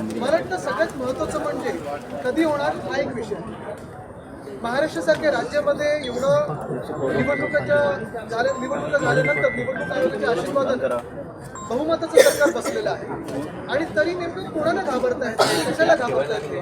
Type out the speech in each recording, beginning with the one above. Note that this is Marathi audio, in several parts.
मला वाटतं सगळ्यात महत्वाचं म्हणजे कधी होणार हा एक विषय. महाराष्ट्रासारख्या राज्यामध्ये एवढं निवडणुकाच्या झाल्या निवडणुका झाल्यानंतर निवडणूक आयोगाच्या आशीर्वादानं बहुमताचं सरकार बसलेलं आहे. आणि तरी नेमकं कोणाला घाबरत आहे कशाला घाबरत आहेत ते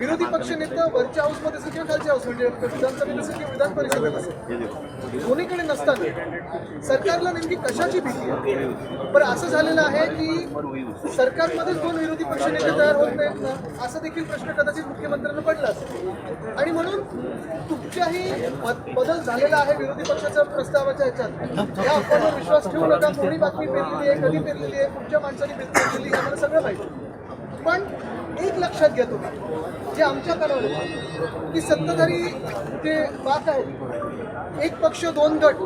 विरोधी पक्ष नेता वरच्या हाऊसमध्ये असेल किंवा खालच्या हाऊस म्हणजे विधानसभेत असेल किंवा विधान परिषदेत असेल दोन्हीकडे नसताना सरकारला नेमकी कशाची भीती आहे? पण असं झालेलं आहे की सरकारमध्येच दोन विरोधी पक्ष नेते तयार होत नाहीत ना? असा देखील प्रश्न कदाचित मुख्यमंत्र्यांना पडला असेल. आणि म्हणून कुठच्याही बदल झालेला आहे विरोधी पक्षाच्या प्रस्तावाच्या ह्याच्यात. या अफवांवर विश्वास ठेवू नका. कोणी बातमी पेरलेली आहे कधी पेरलेली आहे कुठच्या माणसाने पेरलेली आहे आम्हाला सगळं माहिती पण एक लक्षात घेतो जे आमच्या कानावर की सत्ताधारी जे बात आहे एक पक्ष दोन गट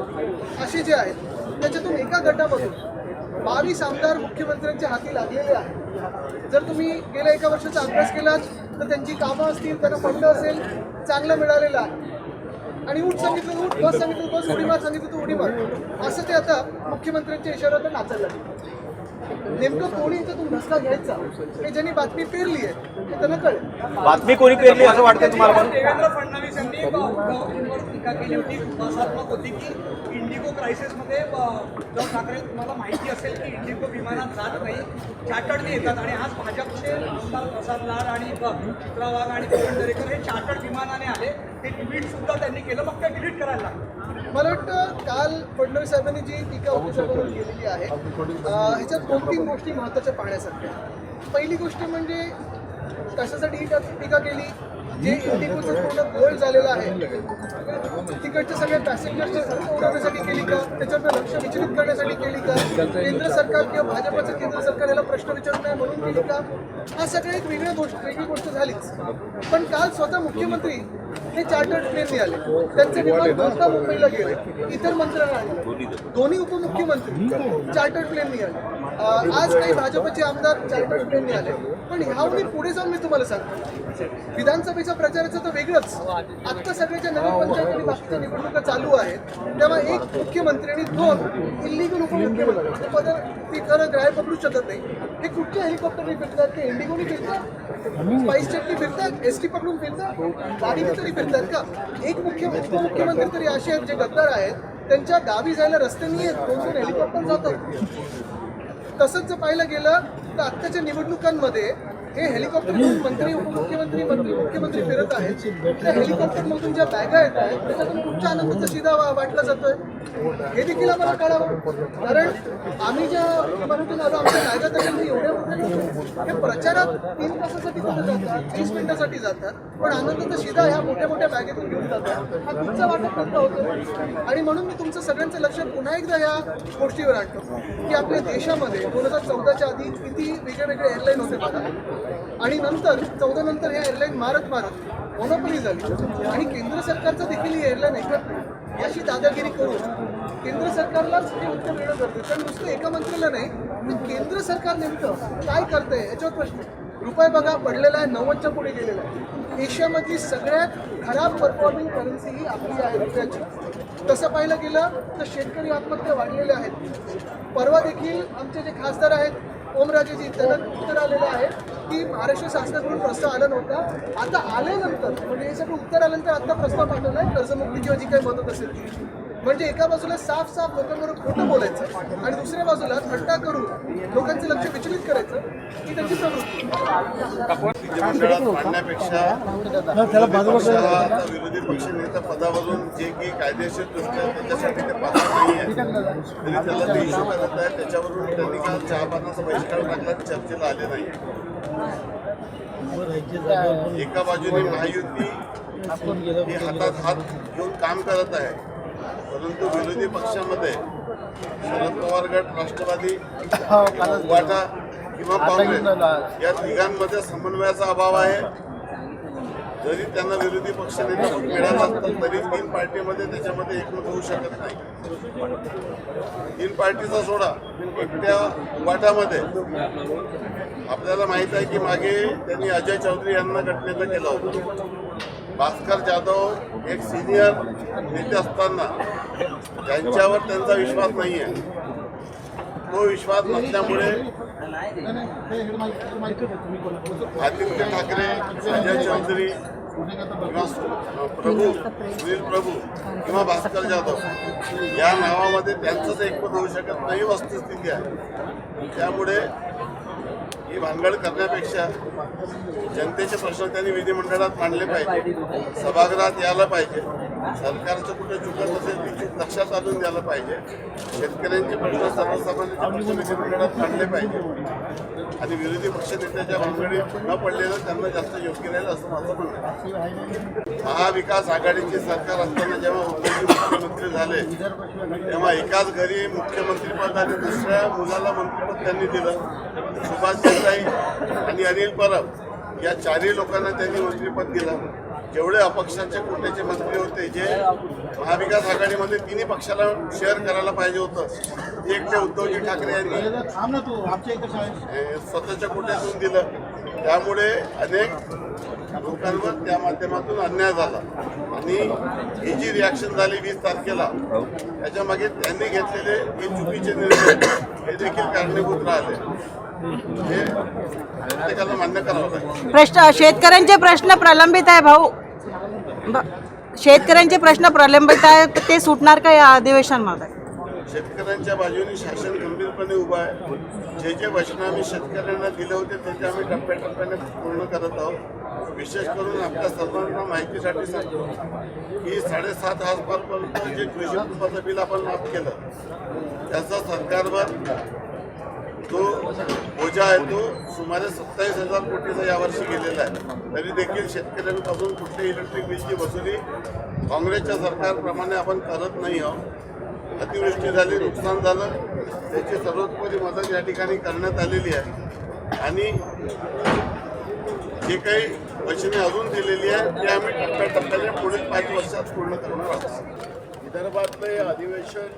असे जे आहेत त्याच्यातून एका गटामधून बावीस आमदार मुख्यमंत्र्यांच्या हाती लागलेले आहेत. जर तुम्ही गेल्या एका वर्षाचा अभ्यास केलात तर त्यांची कामं असतील त्यांना फंड असेल चांगलं मिळालेलं आहे. आणि उठ सांगितलं उठ बस सांगितलं बस उडी मार सांगितलं तर उडी मार. असं ते आता मुख्यमंत्र्यांच्या इशाऱ्यावर नाचायला लागले. नेमकं कोणी याच्यातून धसका घ्यायचा? हे ज्यांनी बातमी पेरली आहे हे त्यांना कळेल. बातमी कोणी पेरली असं वाटतंय तुम्हाला? पण देवेंद्र फडणवीस यांनी उद्धवजींवर टीका केली होती विश्वासात्मक होती की इंडिगो क्रायसिसमध्ये उद्धव ठाकरे तुम्हाला माहिती असेल की इंडिगो विमानात जात नाही चार्टर्डने येतात आणि आज भाजपचे आमदार प्रसाद लाड आणि चित्रा वाघ आणि किरण दरेकर हे चार्टर्ड विमानाने आले. ते ट्विट सुद्धा त्यांनी केलं मग ते डिलीट करायला लागलं. मला वाटतं काल फडणवीस साहेबांनी जी टीका केलेली आहे ह्याच्यात दोन तीन गोष्टी महत्त्वाच्या पाहण्यासारख्या पहिली गोष्ट म्हणजे कशासाठी ही टीका- केली? जे इंडिगोचं पूर्ण गोल्ड झालेलं आहे तिकडच्या सगळ्या पॅसेंजर्सचे उडवण्यासाठी केली का? त्याच्यावर लक्ष विचलित करण्यासाठी केली का? केंद्र सरकार किंवा भाजपाचं केंद्र सरकार याला प्रश्न विचारत नाही म्हणून केली का? हा सगळं एक वेगळ्या गोष्ट वेगळी गोष्ट झालीच. पण काल स्वतः मुख्यमंत्री हे चार्टर्ड प्लेनने आले. त्यांचे विमान दोनदा मुंबईला गेले. इतर मंत्र्यांना आले. दोन्ही उपमुख्यमंत्री. चार्टर्ड प्लेनने आले. अं, आज काही भाजपचे आमदार चार्टर्ड प्लेनने आले. पण ह्याहून पुढे जाऊन मी तुम्हाला सांगतो. विधानसभेच्या प्रचाराचं तर वेगळंच. आत्ता सगळ्याच्या नगरपंचायत आणि बाकीच्या निवडणुका चालू आहेत. तेव्हा एक मुख्यमंत्री आणि दोन इलिगल उपमुख्यमंत्री. पद ती खरं ग्राह्य पकडू शकत नाही. हे कुठच्या हेलिकॉप्टरने फिरतात? ते इंडिगोनी फिरतात? स्पाइस चटणी फिरतात एस टी पकडून फिरतात गाडी तरी फिरतात का एक मुख्य उपमुख्यमंत्री तरी असे आहेत जे गद्दार आहेत त्यांच्या गावी जायला रस्ते नाही आहेत दोन दोन हेलिकॉप्टर जातात. तसंच जर पाहायला गेलं तर आत्ताच्या निवडणुकांमध्ये हे हेलिकॉप्टर मंत्री उपमुख्यमंत्री मंत्री मुख्यमंत्री फिरत आहेत. त्या हेलिकॉप्टरमधून ज्या बॅगा येत आहेत त्याच्यातून कुठच्या आनंदाचा सीधा वाटला जातोय. हे देखील आम्हाला कळावं. कारण आम्ही ज्या विमानातून आलो आमच्या बॅगा त्याच्यामध्ये एवढ्या मोठ्या हे प्रचारात तीन तासासाठी कुठे जातात तीस मिनिटासाठी जातात पण आनंदाचा सीधा ह्या मोठ्या मोठ्या बॅगेतून घेऊन जातात हा तुमचा वाटप करता होतो. आणि म्हणून मी तुमचं सगळ्यांचं लक्ष पुन्हा एकदा या गोष्टीवर आणतो. की आपल्या देशामध्ये दोन हजार चौदाच्या आधी किती वेगळे वेगळे एअरलाईन होते बघा. आणि नंतर चौदा नंतर ह्या एअरलाईन मारत मारत मोनोपली झाली. आणि केंद्र सरकारचं देखील ही एअरलाईन ऐकत नाही याची दादागिरी करून केंद्र सरकारलाच हे उत्तर मिळणं गरजेचं आहे. नुसतं एका मंत्र्याला नाही पण केंद्र सरकार नेमकं काय करतंय याच्यावर प्रश्न रुपये बघा पडलेला आहे नव्वदच्या पुढे गेलेला आहे. एशियामधली सगळ्यात खराब परफॉर्मिंग करन्सी ही आपली आहे रुपयाची. तसं पाहायला गेलं तर शेतकरी आत्महत्या वाढलेल्या आहेत. परवा देखील आमचे जे खासदार आहेत ओमराजेजी त्यांना उत्तर आलेलं आहे की महाराष्ट्र शासनाकडून प्रस्ताव आला नव्हता. आता आल्यानंतर म्हणजे हे सगळं उत्तर आल्यानंतर आता प्रस्ताव पाठवला आहे कर्जमुक्ती किंवा जी काही मदत असेल ती. म्हणजे एका बाजूला साफ साफ लोकांबरोबर खोटं बोलायचं आणि दुसऱ्या बाजूला थट्टा करून लोकांचं लक्ष विचलित करायचं ही त्यांची प्रवृत्ती. आता विरोधी पक्षनेता पदावरून जे काही कायदेशीर दृष्ट्या त्याच्यासाठी ते पदावर नाही आहे तरी त्याला ते इश्यू करत आहे त्याच्यावरून त्यांनी काल चहा पानाचा बहिष्कार टाकला चर्चेला आले नाही. एका बाजूने महायुती ही हातात हात घेऊन काम करत आहे. परंतु विरोधी पक्षामध्ये शरद पवार गट राष्ट्रवादी उभाटा किंवा काँग्रेस या तिघांमध्ये समन्वयाचा अभाव आहे. जरी त्यांना विरोधी पक्षनेता मिळाला असतं तरी तीन पार्टीमध्ये त्याच्यामध्ये एकमत होऊ शकत नाही. तीन पार्टीचा सोडा एकट्या उभाटामध्ये आपल्याला माहीत आहे की मागे त्यांनी अजय चौधरी यांना गटनेता केलं होतं. भास्कर जाधव एक सिनियर नेते असताना त्यांच्यावर त्यांचा विश्वास नाही आहे तो विश्वास नसल्यामुळे आदित्य ठाकरे संजय चौधरी किंवा प्रभू सुनील प्रभू किंवा भास्कर जाधव या नावामध्ये त्यांचंच एकमत होऊ शकत नाही वस्तुस्थिती आहे. त्यामुळे ही भानगड करण्यापेक्षा जनतेचे प्रश्न त्यांनी विधिमंडळात मांडले पाहिजे. सभागृहात यायला पाहिजे. सरकारचं कुठे चुकत असेल ती चूक लक्षात आणून द्यायला पाहिजे. शेतकऱ्यांचे प्रश्न सर्वसामान्यांचे प्रश्न मांडले पाहिजे. आणि विरोधी पक्षनेत्याच्या भानगडीत न पडलेलं त्यांना जास्त योग्य राहील असं माझं म्हणणं आहे. महाविकास आघाडीचे सरकार असताना जेव्हा मुख्यमंत्री झाले तेव्हा एकाच घरी मुख्यमंत्रीपद आणि दुसऱ्या मुलाला मंत्रिपद त्यांनी दिलं. सुभाष देसाई आणि अनिल परब या चारही लोकांना त्यांनी मंत्रिपद दिलं. जेवढे अपक्षांचे कोट्याचे मंत्री होते जे महाविकास आघाडीमध्ये तिन्ही पक्षाला शेअर करायला पाहिजे होतं. ते एकटे उद्धवजी ठाकरे यांनी स्वतःच्या कोट्यातून दिलं. त्यामुळे अनेक लोकांवर त्या माध्यमातून अन्याय झाला. आणि ही जी रिॲक्शन झाली वीस तारखेला त्याच्यामागे त्यांनी घेतलेले हे चुकीचे निर्णय हे देखील कारणीभूत राहिले. मान्य प्रश्न शेतकऱ्यांचे प्रश्न प्रलंबित आहे भाऊ. शेतकऱ्यांचे प्रश्न प्रलंबित आहे ते सुटणार का या अधिवेशनामध्ये? शेतकऱ्यांच्या बाजूने शासन गंभीरपणे उभं आहे. जे जे वचनं आम्ही शेतकऱ्यांना दिले होते त्याचे आम्ही टप्प्याटप्प्याने पूर्ण करत आहोत. विशेष करून आपल्या सर्वांना माहितीसाठी सांगतो. की साडेसात हजारपर्यंत जे कृषी उत्पादन बिल आपण माफ केलं त्याचा सरकारवर जो बोजा आहे तो सुमारे सत्तावीस हजार कोटीचा यावर्षी गेलेला आहे. तरी देखील शेतकऱ्यांपासून कुठली इलेक्ट्रिक बिलची वसुली काँग्रेसच्या सरकारप्रमाणे आपण करत नाही आहोत. अतिवृष्टी झाली नुकसान झालं. त्याची सर्वोत्परी मदत या ठिकाणी करण्यात आलेली आहे. आणि जे काही मशिने अजून दिलेली आहे ते आम्ही टप्प्याटप्प्याने पुढील पाच वर्षात पूर्ण करणार आहोत. विदर्भातलं अधिवेशन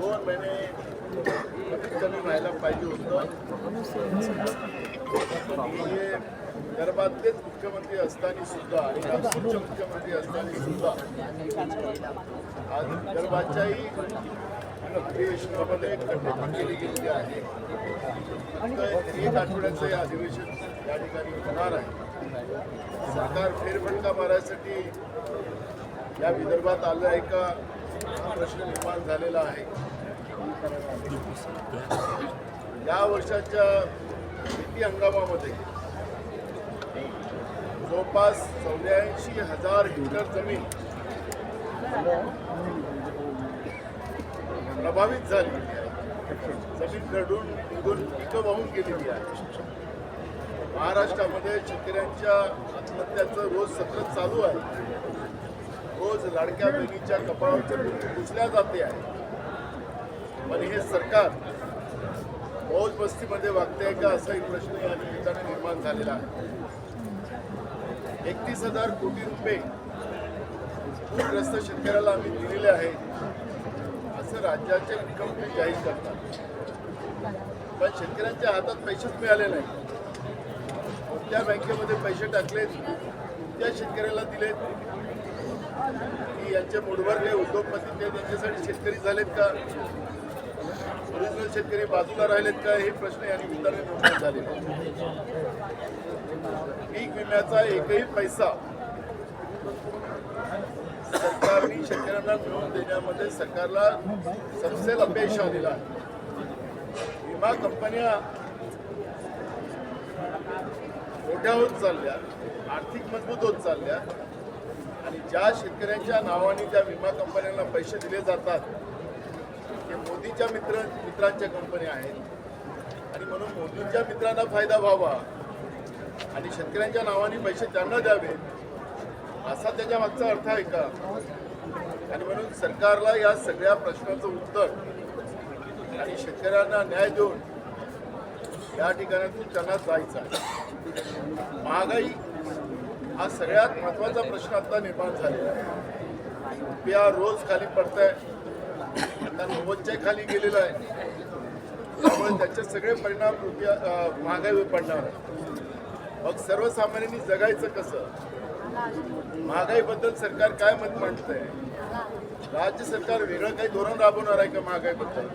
दोन महिने कमी व्हायला पाहिजे होतं. हे विदर्भातलेच मुख्यमंत्री असताना सुद्धा आणि नागपूरचे मुख्यमंत्री असताना सुद्धा आज विदर्भाच्याही अधिवेशनामध्ये कटकट केली गेलेली आहे. एक आठवड्याचं हे अधिवेशन या ठिकाणी होणार आहे. सरकार फेरफटका मारायसाठी या विदर्भात आलं आहे का? हा प्रश्न निर्माण झालेला आहे. या वर्षाच्या शेती हंगामामध्ये जवळपास चौऱ्याऐंशी हजार हेक्टर जमीन प्रभावित झाली आहे. जमीन घडून निघून पिकं वाहून गेलेली आहे. महाराष्ट्रामध्ये शेतकऱ्यांच्या आत्महत्याचं रोज सतत चालू आहे. रोज लाडक्या बहिणीच्या कपाळावर पुसल्या जाते आहे. पण हे सरकार मौज मस्तीमध्ये वागते का असा एक प्रश्न या निमित्ताने निर्माण झालेला आहे. एकतीस हजार कोटी रुपये पूरग्रस्त शेतकऱ्याला आम्ही दिलेले आहे असं राज्याचे मुख्यमंत्री जाहीर करतात. पण शेतकऱ्यांच्या हातात पैसेच मिळाले नाही कोणत्या बँकेमध्ये पैसे टाकलेत त्या शेतकऱ्याला दिलेत की यांचे मूडवर जे उद्योगपती ते त्यांच्यासाठी शेतकरी झालेत का? ओरिजिनल शेतकरी बाजूला राहिलेत का? हे प्रश्न यांनी निमित्ताने निर्माण झाले पीक विम्याचा एकही पैसा सरकारने शेतकऱ्यांना मिळवून देण्यामध्ये सरकारला सबसेल अपयश आलेला आहे. विमा कंपन्या मोठ्या होत चालल्या आर्थिक मजबूत होत चालल्या आणि ज्या शेतकऱ्यांच्या नावाने त्या विमा कंपन्यांना पैसे दिले जातात मोदीच्या मित्र मित्रांच्या कंपन्या आहेत. आणि म्हणून मोदींच्या मित्रांना फायदा व्हावा. आणि शेतकऱ्यांच्या नावाने पैसे त्यांना द्यावे असा त्याच्या मागचा अर्थ आहे का? आणि म्हणून सरकारला या सगळ्या प्रश्नाचं उत्तर आणि शेतकऱ्यांना न्याय देऊन या ठिकाणातून त्यांना जायचं. आहे महागाई हा सगळ्यात महत्त्वाचा प्रश्न आता निर्माण झालेला आहे. रुपया रोज खाली पडत आहे आता नव्वदच्या खाली गेलेला आहे. त्यामुळे त्याचे सगळे परिणाम रुपया महागाईवर पडणार मग सर्वसामान्यांनी जगायचं कसं? महागाईबद्दल सरकार काय मत मांडत आहे राज्य सरकार वेगळं काही धोरण राबवणार आहे का महागाईबद्दल?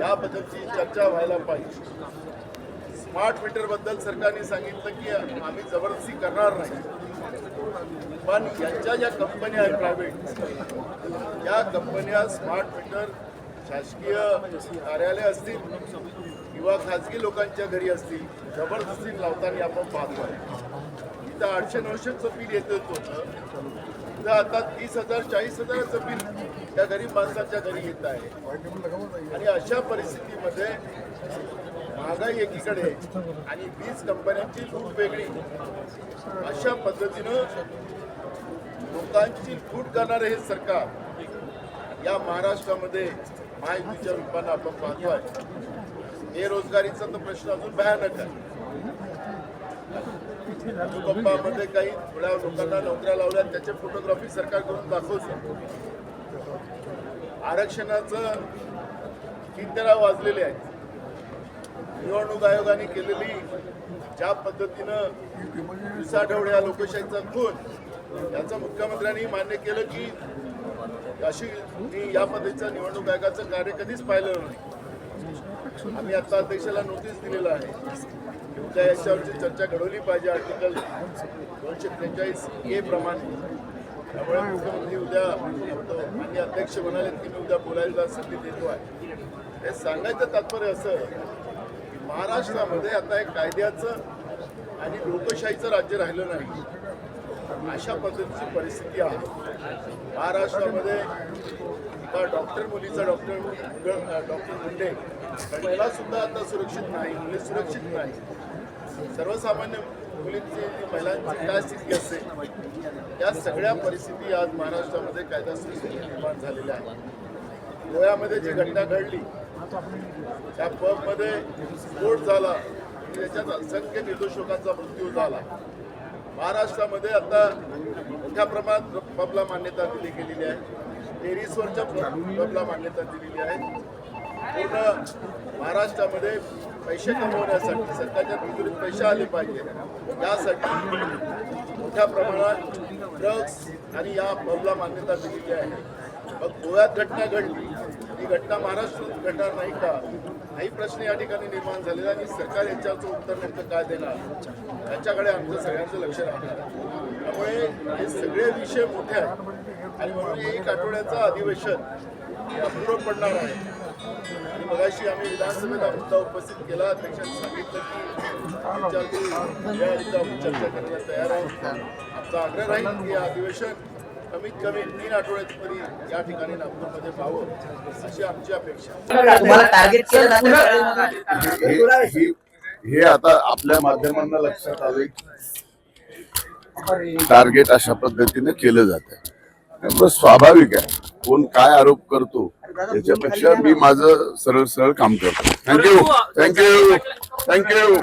याबद्दलची चर्चा व्हायला पाहिजे. स्मार्ट मीटरबद्दल सरकारने सांगितलं की आम्ही जबरदस्ती करणार नाही. पण यांच्या ज्या कंपन्या आहेत प्रायव्हेट या कंपन्या स्मार्ट मीटर शासकीय कार्यालय असतील किंवा खाजगी लोकांच्या घरी असतील जबरदस्ती लावताना आपण पाहतोय इथं आठशे नऊशेचं बिल येत होतं तर आता तीस हजार चाळीस हजाराचं बिल त्या गरीब माणसाच्या घरी येत आहे. आणि अशा परिस्थितीमध्ये महागाई एकीकडे आणि वीज कंपन्यांची लूट वेगळी. अशा पद्धतीनं लोकांची लूट करणारे हे सरकार या महाराष्ट्रामध्ये माहितीच्या रूपानं आपण पाहतोय. बेरोजगारीचा तर प्रश्न अजून भयानक आहे. भूकंपामध्ये काही थोड्या लोकांना नोकऱ्या लावल्या त्याचे फोटोग्राफी सरकार करून दाखवतो. आरक्षणाचं तीन वाजलेले आहेत. निवडणूक आयोगाने केलेली ज्या पद्धतीनं दिवसाढवळ या लोकशाहीचा खून याचं मुख्यमंत्र्यांनी मान्य केलं की अशी मी या पद्धतीचं निवडणूक आयोगाचं कार्य कधीच पाहिलं नाही. आम्ही आता अध्यक्षाला नोटीस दिलेलं आहे. त्या उद्या याच्यावरची चर्चा घडवली पाहिजे. आर्टिकल दोनशे त्रेचाळीस ए प्रमाणे. त्यामुळे मुख्यमंत्री उद्या आणि अध्यक्ष म्हणाले की मी उद्या बोलायला संधी देतो आहे. हे सांगायचं तात्पर्य असं महाराष्ट्रामध्ये आता एक कायद्याचं आणि लोकशाहीचं राज्य राहिलं नाही. अशा पद्धतीची परिस्थिती आहे. महाराष्ट्रामध्ये एका डॉक्टर मुलीचा डॉक्टर डॉक्टर मुंडे महिला सुद्धा आता सुरक्षित नाही मुली सुरक्षित नाही. सर्वसामान्य मुलींची महिलांची काय स्थिती असते या सगळ्या परिस्थिती आज महाराष्ट्रामध्ये कायदा निर्माण झालेल्या आहेत. गोव्यामध्ये जी घटना घडली त्या पबमध्ये स्फोट झाला. त्याच्यात असंख्य निर्दोषकांचा मृत्यू झाला. महाराष्ट्रामध्ये आता मोठ्या प्रमाणात पबला मान्यता दिली गेलेली आहे. टेरिसवरच्या पबला मान्यता दिलेली आहे. पूर्ण महाराष्ट्रामध्ये पैसे कमवण्यासाठी सरकारच्या तिजोरीत पैसे आले पाहिजे. यासाठी मोठ्या प्रमाणात ड्रग्स आणि या पबला मान्यता दिलेली आहे. मग गोव्यात घटना घडली. ही घटना महाराष्ट्रात घडणार नाही का? काही प्रश्न या ठिकाणी निर्माण झालेला आणि सरकार याच्यावरचं उत्तर नेमकं काय देणार? याच्याकडे आमचं सगळ्यांचं लक्ष राहणार त्यामुळे हे सगळे विषय मोठे आहेत आणि म्हणून एक आठवड्याचं अधिवेशन हे पडणार आहे. आणि मगाशी आम्ही विधानसभेत हा मुद्दा उपस्थित केला. अध्यक्षांनी सांगितलं की या मुद्दा आम्ही चर्चा करायला तयार आहोत. आमचा आग्रह राहील की अधिवेशन कमीत कमी तीन आठवड्यात तरी या ठिकाणी नागपूरमध्ये व्हावं अशी आमची अपेक्षा आहे. तुम्हाला टार्गेट केलं जातं. हे आता आपल्या माध्यमांना लक्षात आले टार्गेट अशा पद्धतीने केलं जात त्यामुळे स्वाभाविक आहे. कोण काय आरोप करतो त्याच्यापेक्षा मी माझं सरळ सरळ काम करतो. Thank you thank you thank you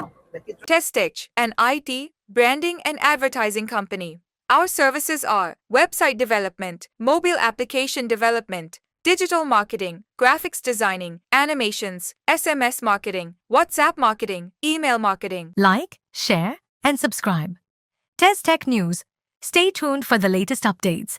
Testech, an IT, branding, and advertising company. Our services are website development, mobile application development, digital marketing, graphics designing, animations, SMS marketing, WhatsApp marketing, email marketing. Like, share, and subscribe. Test Tech News. Stay tuned for the latest updates.